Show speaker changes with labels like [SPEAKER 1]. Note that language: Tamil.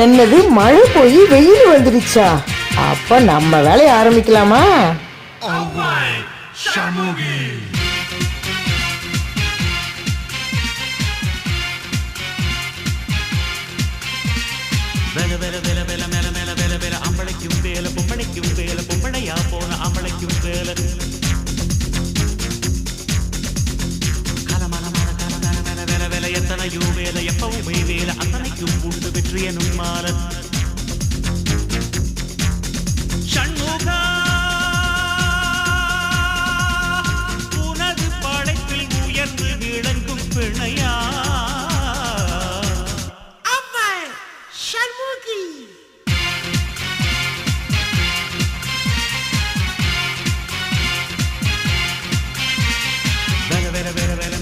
[SPEAKER 1] என்னது மழை போய் வெயில் வந்துடுச்சா? அப்ப நம்ம வேலையை ஆரம்பிக்கலாமா?
[SPEAKER 2] வேல வேல வேல வேலை மேல மேல வேல வேல. அம்பளைக்கும் வேல பொம்பளைக்கும் வேல பொம்பளையா போன அம்பளைக்கும் வேல. கலமல மல கல மேல வேலை வேல வேலை எத்தனையோ வேல எப்பவுமே வேல அத்தனைக்கும் உண்டு. வெற்றி எனும் மால சண்முகா உனது படைப்பில் உயர்ந்து விளங்கும் பிணையா? மேல மேல வேல